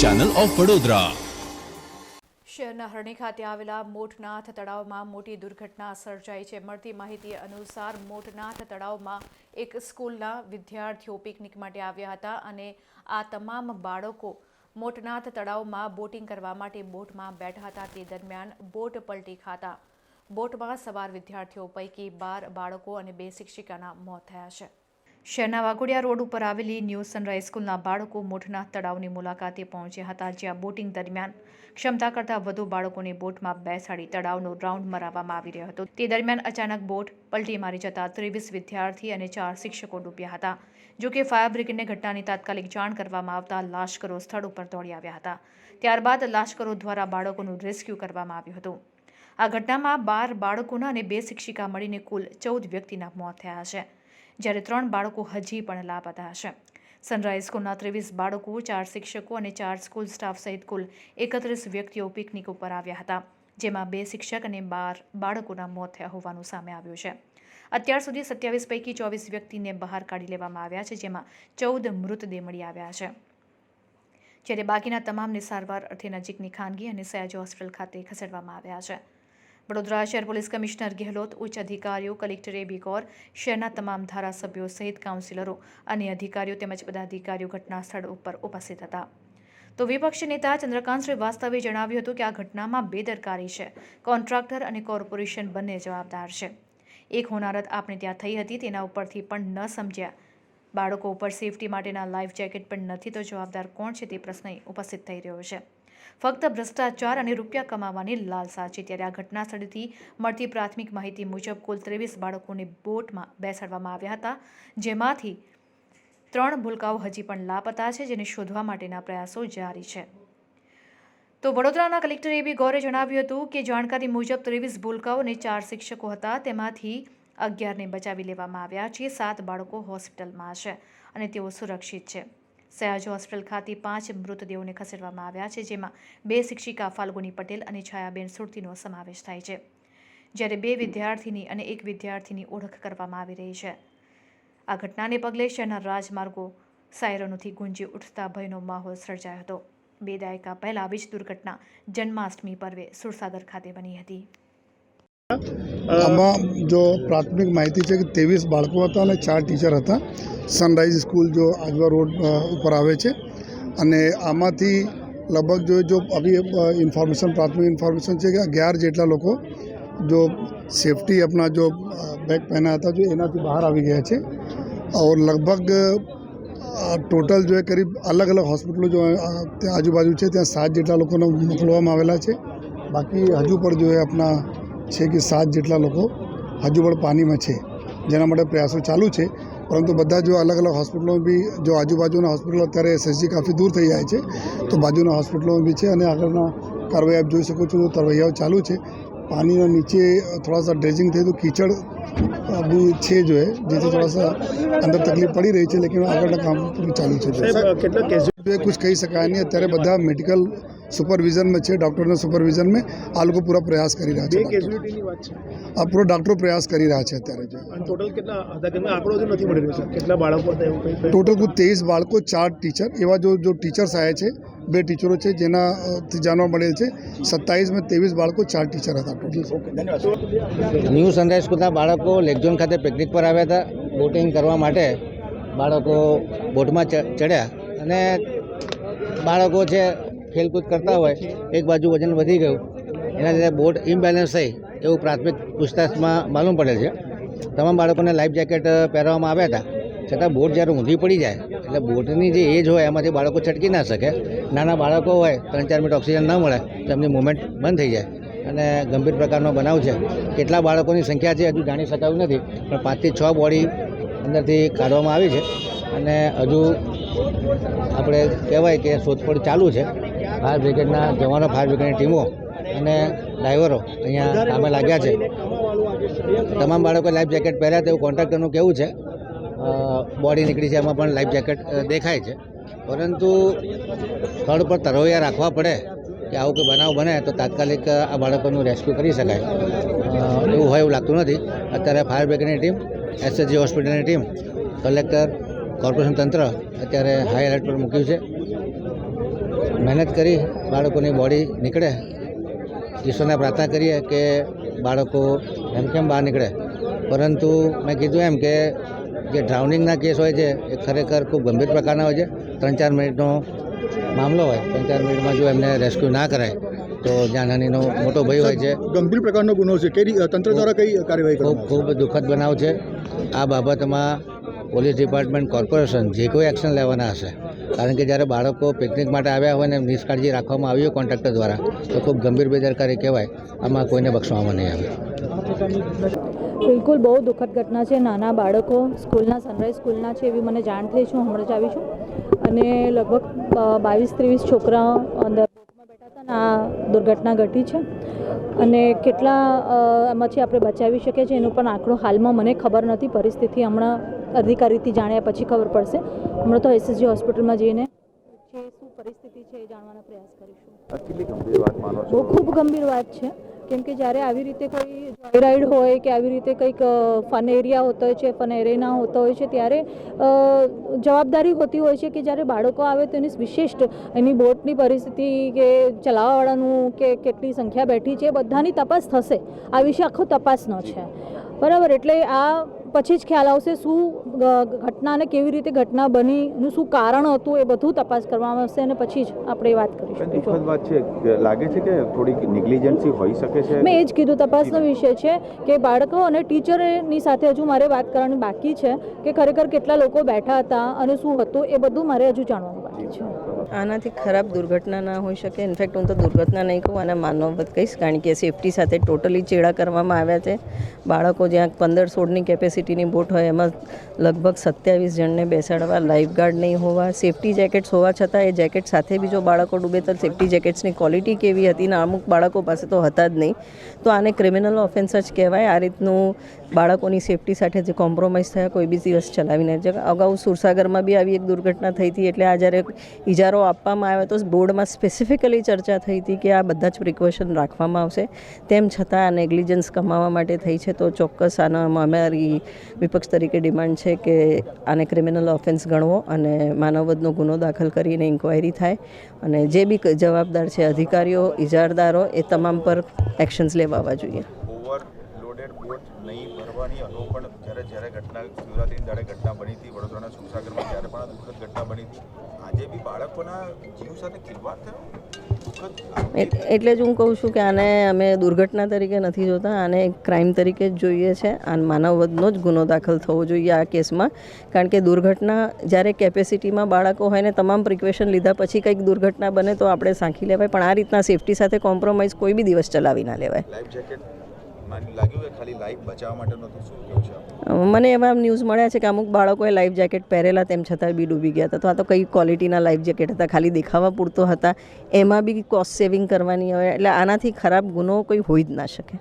Channel of Vadodara શહેરના હરણી ખાતે આવેલા મોટનાથ તળાવમાં મોટી દુર્ઘટના સર્જાઈ છે. મળતી માહિતી અનુસાર મોટનાથ તળાવમાં એક સ્કૂલના વિદ્યાર્થીઓ પિકનિક માટે આવ્યા હતા અને આ તમામ બાળકો મોટનાથ તળાવમાં બોટિંગ કરવા માટે બોટમાં બેઠા હતા. તે દરમિયાન બોટ પલટી ખાતા બોટમાં સવાર વિદ્યાર્થીઓ પૈકી બાર બાળકો અને બે શિક્ષિકાના મોત થયા છે. શહેરના વાઘોડિયા રોડ ઉપર આવેલી ન્યૂ સનરાઈઝ સ્કૂલના બાળકો મોટનાથ તળાવની મુલાકાતે પહોંચ્યા હતા, જ્યાં બોટિંગ દરમિયાન ક્ષમતા કરતાં વધુ બાળકોને બોટમાં બેસાડી તળાવનો રાઉન્ડ મરાવવામાં આવી રહ્યો હતો. તે દરમિયાન અચાનક બોટ પલટી મારી જતા ત્રેવીસ વિદ્યાર્થી અને ચાર શિક્ષકો ડૂબ્યા હતા, જો કે ફાયર બ્રિગેડને ઘટનાની તાત્કાલિક જાણ કરવામાં આવતા લાશ્કરો સ્થળ ઉપર દોડી આવ્યા હતા. ત્યારબાદ લાશ્કરો દ્વારા બાળકોનું રેસ્ક્યુ કરવામાં આવ્યું હતું. આ ઘટનામાં બાર બાળકોના અને બે શિક્ષિકા મળીને કુલ ચૌદ વ્યક્તિના મોત થયા છે. જ્યારે ત્રણ બાળકો હજી પણ લાપતા છે સનરાઈઝ સ્કૂલના ત્રેવીસ બાળકો, ચાર શિક્ષકો અને ચાર સ્કૂલ સ્ટાફ સહિત કુલ એકત્રીસ વ્યક્તિઓ પિકનિક ઉપર આવ્યા હતા, જેમાં બે શિક્ષક અને બાર બાળકોના મોત થયા હોવાનું સામે આવ્યું છે. અત્યાર સુધી સત્યાવીસ પૈકી ચોવીસ વ્યક્તિને બહાર કાઢી લેવામાં આવ્યા છે, જેમાં ચૌદ મૃતદેહ મળી આવ્યા છે. જ્યારે બાકીના તમામને સારવાર અર્થે નજીકની ખાનગી અને સયાજી હોસ્પિટલ ખાતે ખસેડવામાં આવ્યા છે. વડોદરા શહેર પોલીસ કમિશનર ગેહલોત, ઉચ્ચ અધિકારીઓ, કલેક્ટર એ કૌર શહેરના તમામ ધારાસભ્યો સહિત કાઉન્સિલરો અને અધિકારીઓ તેમજ પદાધિકારીઓ ઘટના સ્થળ ઉપર ઉપસ્થિત હતા. તો વિપક્ષી નેતા ચંદ્રકાંત શ્રીવાસ્તવે જણાવ્યું હતું કે આ ઘટનામાં બેદરકારી છે. કોન્ટ્રાક્ટર અને કોર્પોરેશન બંને જવાબદાર છે. એક હોનારત આપણે ત્યાં થઈ હતી, તેના ઉપરથી પણ ન સમજ્યા. બાળકો ઉપર સેફટી માટેના લાઈફ જેકેટ પણ નથી, તો જવાબદાર કોણ છે તે પ્રશ્ન ઉપસ્થિત થઈ રહ્યો છે. ફક્ત ભ્રષ્ટાચાર અને રૂપિયા કમાવાની લાલસા છે. ત્યારે આ ઘટના સ્થળેથી મળતી પ્રાથમિક માહિતી મુજબ કુલ ત્રેવીસ બાળકોને બોટમાં બેસાડવામાં આવ્યા હતા. જેમાંથી ત્રણ ભૂલકાઓ હજી પણ લાપતા છે, જેને શોધવા માટેના પ્રયાસો જારી છે. તો વડોદરાના કલેક્ટર બી ગૌરે જણાવ્યું હતું કે જાણકારી મુજબ ત્રેવીસ ભૂલકાઓ અને ચાર શિક્ષકો હતા. તેમાંથી અગિયારને બચાવી લેવામાં આવ્યા છે. સાત બાળકો હોસ્પિટલમાં છે અને તેઓ સુરક્ષિત છે. સયાજ હોસ્પિટલ ખાતે પાંચ મૃતદેહોને ખસેડવામાં આવ્યા છે, જેમાં બે શિક્ષિકા ફાલ્ગુની પટેલ અને છાયાબેન સુરતીનો સમાવેશ થાય છે. જ્યારે બે વિદ્યાર્થીની અને એક વિદ્યાર્થીની ઓળખ કરવામાં આવી રહી છે. આ ઘટનાને પગલે શહેરના રાજમાર્ગો સાયરનોથી ગુંજી ઉઠતા ભયનો માહોલ સર્જાયો હતો. બે દાયકા પહેલાં આવી જ દુર્ઘટના જન્માષ્ટમી પર્વે સુરસાગર ખાતે બની હતી. આમાં જો પ્રાથમિક માહિતી છે કે ત્રેવીસ બાળકો હતા અને ચાર ટીચર હતા. સનરાઈઝ સ્કૂલ જો આજવા રોડ ઉપર આવે છે. અને આમાંથી લગભગ જો જો આવી ઇન્ફોર્મેશન, પ્રાથમિક ઇન્ફોર્મેશન છે કે અગિયાર જેટલા લોકો જો સેફટી આપણા જો બેગ પહેર્યા હતા જો એનાથી બહાર આવી ગયા છે. ઓર લગભગ ટોટલ જો કરીબ અલગ અલગ હોસ્પિટલો જો ત્યાં આજુબાજુ છે, ત્યાં સાત જેટલા લોકોને મોકલવામાં આવેલા છે. બાકી હજુ પણ જો આપણા છે કે સાત જેટલા લોકો હજુ પણ પાણીમાં છે. જેના માટે પ્રયાસો ચાલુ છે. પરંતુ બધા જો અલગ અલગ હોસ્પિટલો બી જો આજુબાજુના હોસ્પિટલો અત્યારે એસએસજી કાફી દૂર થઈ જાય છે તો બાજુના હોસ્પિટલોમાં બી છે અને આગળના કાર્યવાહી આપ જોઈ શકો છો તો તરવૈયાઓ ચાલુ છે. પાણીના નીચે થોડા સા ડ્રેજિંગ થયું તો કીચડ બી છે જો એ જેથી થોડા સા અંદર તકલીફ પડી રહી છે લેકિન આગળના કામ ચાલુ છે. કેટલા કેસ કુછ કહી શકાય નહીં અત્યારે બધા મેડિકલ સુપરવિઝનમાં છે ડૉક્ટરના સુપરવિઝનમાં. આ લોકો પૂરા પ્રયાસ કરી રહ્યા છે આ પૂરો ડૉક્ટરો પ્રયાસ કરી રહ્યા છે અત્યારે જે. ટોટલ કેટલા હતા કેમ કે આંકડો હજુ નથી મળી રહ્યો સર કેટલા બાળકો હતા ટોટલ કુલ ત્રેવીસ બાળકો ચાર ટીચર એવા જો જો ટીચર્સ આવ્યા છે બે ટીચરો છે જેનાથી જાણવા મળેલ છે સત્તાવીસમાં ત્રેવીસ બાળકો ચાર ટીચર હતા ટોટલ ન્યૂ સનરાઈઝ સ્કૂલના બાળકો લેકઝોન ખાતે પિકનિક પર આવ્યા હતા. બોટિંગ કરવા માટે બાળકો બોટમાં ચડ્યા. અને બાળકો છે ખેલકૂદ કરતા હોય, એક બાજુ વજન વધી ગયું, એના લીધે બોટ ઇમ્બેલેન્સ થઈ એવું પ્રાથમિક પૂછતાછમાં માલુમ પડે છે. તમામ બાળકોને લાઈફ જેકેટ પહેરવામાં આવ્યા હતા. છતાં બોટ જ્યારે ઊંધી પડી જાય, એટલે બોટની જે એજ હોય એમાંથી બાળકો છટકી ના શકે. નાના બાળકો હોય, ત્રણ ચાર મિનિટ ઓક્સિજન ન મળે, તો એમની મુવમેન્ટ બંધ થઈ જાય. અને ગંભીર પ્રકારનો બનાવ છે. કેટલા બાળકોની સંખ્યા છે હજુ જાણી શકાયું નથી, પણ પાંચથી છ બોડી અંદરથી કાઢવામાં આવી છે. અને હજુ આપણે કહેવાય કે શોધખોળ ચાલુ છે. ફાયર બ્રિગેડના જવાનો, ફાયર બ્રિગેડની ટીમો અને ડ્રાઈવરો અહીંયા કામે લાગ્યા છે. તમામ બાળકોએ લાઈફ જેકેટ પહેર્યા તેવું કોન્ટ્રાક્ટરનું કહેવું છે. બોડી નીકળી છે, એમાં પણ લાઈફ જેકેટ દેખાય છે. પરંતુ સ્થળ પર તરવૈયા રાખવા પડે કે આવું કોઈ બનાવ બને તો તાત્કાલિક આ બાળકોનું રેસ્ક્યુ કરી શકાય. એવું હોય એવું લાગતું નથી. અત્યારે ફાયર બ્રિગેડની ટીમ એસએસજી હોસ્પિટલની ટીમ કલેક્ટર કોર્પોરેશન તંત્ર અત્યારે હાઈ એલર્ટ પર મૂક્યું છે. મહેનત કરી બાળકોની બોડી નીકળે. ઈશ્વરને પ્રાર્થના કરીએ કે બાળકો એમ કેમ બહાર નીકળે. પરંતુ મેં કીધું એમ કે જે ડ્રાઉનિંગના કેસ હોય છે એ ખરેખર ખૂબ ગંભીર પ્રકારના હોય છે. ત્રણ ચાર મિનિટનો મામલો હોય ત્રણ ચાર મિનિટમાં જો એમને રેસ્ક્યુ ના કરાય તો જાનહાનીનો મોટો ભય હોય છે. ગંભીર પ્રકારનો ગુનો છે. કઈ તંત્ર દ્વારા કઈ કાર્યવાહી ખૂબ ખૂબ દુઃખદ બનાવ છે. આ બાબતમાં પોલીસ ડિપાર્ટમેન્ટ કોર્પોરેશન જે કોઈ એક્શન લેવાના હશે, કારણ કે જ્યારે બાળકો પિકનિક માટે આવ્યા હોય ને નિષ્કાળજી રાખવામાં આવી હોય કોન્ટ્રાક્ટર દ્વારા, તો ખૂબ ગંભીર બેદરકારી કહેવાય, આમાં કોઈને બક્ષવામાં નહીં આવે. બિલકુલ બહુ દુઃખદ ઘટના છે. નાના બાળકો સ્કૂલના સનરાઈઝ સ્કૂલના છે એવી મને જાણ થઈ છું. હમણાં જ આવી છું. અને લગભગ બાવીસ ત્રેવીસ છોકરા અંદર આ દુર્ઘટના ઘટી છે. અને કેટલા એમાંથી આપણે બચાવી શકીએ છીએ એનો પણ આંકડો હાલમાં મને ખબર નથી. પરિસ્થિતિ હમણાં અધિકારીથી જાણ્યા પછી ખબર પડશે. હમણાં તો એસએસજી હોસ્પિટલમાં જઈને જે શું પરિસ્થિતિ છે એ જાણવાનો પ્રયાસ કરીશું. કેટલી ગંભીર વાત માનો છો? બહુ ખૂબ ગંભીર વાત છે. કેમ કે જ્યારે આવી રીતે કોઈ જોયરાઇડ હોય કે આવી રીતે કંઈક ફન એરિયા હોતો હોય છે ફન એરેના હોતો હોય છે ત્યારે જવાબદારી હોતી હોય છે કે જ્યારે બાળકો આવે તો એની વિશિષ્ટ એની બોટની પરિસ્થિતિ કે ચલાવવાવાળાનું કે કેટલી સંખ્યા બેઠી છે એ બધાની તપાસ થશે. આ વિશે આખો તપાસનો છે. બરાબર એટલે આ પછી જ ખ્યાલ આવશે શું ઘટનાને કેવી રીતે ઘટના બની શું કારણ હતું એ બધું તપાસ કરવામાં આવશે અને પછી જ આપણે વાત કરીશું. વાત છે લાગે છે કે થોડીક નિગ્લિજન્સી હોઈ શકે છે? મેં એ જ કીધું તપાસનો વિષય છે કે બાળકો અને ટીચરની સાથે હજુ મારે વાત કરવાની બાકી છે કે ખરેખર કેટલા લોકો બેઠા હતા અને શું હતું એ બધું મારે હજુ જાણવાનું બાકી છે. આનાથી ખરાબ દુર્ઘટના ના હોઈ શકે. ઇનફેક્ટ હું તો દુર્ઘટના નહીં કહું અને માનવવત કહીશ. કારણ કે સેફટી સાથે ટોટલી ચેડા કરવામાં આવ્યા છે. બાળકો જ્યાં પંદર સોળની કેપેસિટીની બોટ હોય, એમાં લગભગ સત્યાવીસ જણને બેસાડવા લાઈફ ગાર્ડ નહીં હોવા. સેફટી જેકેટ્સ હોવા છતાં, એ જેકેટ સાથે બી જો બાળકો ડૂબે, તો સેફટી જેકેટ્સની ક્વોલિટી કેવી હતી ને અમુક બાળકો પાસે તો હતા જ નહીં. તો આને ક્રિમિનલ ઓફેન્સ જ કહેવાય. આ રીતનું બાળકોની સેફટી સાથે જે કોમ્પ્રોમાઇઝ થયા, કોઈ બી દિવસ ચલાવીને અગાઉ સુરસાગરમાં બી આવી એક દુર્ઘટના થઈ હતી, એટલે આ જ્યારે ઇજારો આપવામાં આવ્યો તો બોર્ડમાં સ્પેસિફિકલી ચર્ચા થઈ હતી કે આ બધા જ પ્રિકોશન રાખવામાં આવશે. તેમ છતાં આ નેગ્લિજન્સ કમાવા માટે થઈ છે તો ચોક્કસ આનો અમારી વિપક્ષ તરીકે ડિમાન્ડ છે કે આને ક્રિમિનલ ઓફેન્સ ગણવો અને માનવવધનો ગુનો દાખલ કરીને ઇન્ક્વાયરી થાય. અને જે બી જવાબદાર છે, અધિકારીઓ, ઇજારદારો, એ તમામ પર એક્શન્સ લેવાવા જોઈએ. ઘટના બની હતી, વડોદરાના સુરસાગરમાં જ્યારે પણ દુઃખદ ઘટના બની હતી. આજે બી બાળકોના જીવ સાથે ખિલવાડ થયો? એટલે જ હું કહું છું કે આને અમે દુર્ઘટના તરીકે નથી જોતા આને એક ક્રાઇમ તરીકે જ જોઈએ છે. આ માનવવધનો જ ગુનો દાખલ થવો જોઈએ આ કેસમાં. કારણ કે દુર્ઘટના જ્યારે કેપેસિટીમાં બાળકો હોય ને તમામ પ્રિક્વેશન લીધા પછી કંઈક દુર્ઘટના બને તો આપણે સાંખી લેવાય. પણ આ રીતના સેફટી સાથે કોમ્પ્રોમાઇઝ કોઈ બી દિવસ ચલાવી ના લેવાય. લાઈફ જેકેટ મને એવા ન્યૂઝ મળ્યા છે કે અમુક બાળકોએ લાઈફ જેકેટ પહેરેલા તેમ છતાં બી ડૂબી ગયા હતા. તો આ તો કઈ ક્વોલિટીના લાઈફ જેકેટ હતા, ખાલી દેખાવા પૂરતો હતા. એમાં બી કોસ્ટ સેવિંગ કરવાની હોય, એટલે આનાથી ખરાબ ગુનો કોઈ હોઈ જ ના શકે.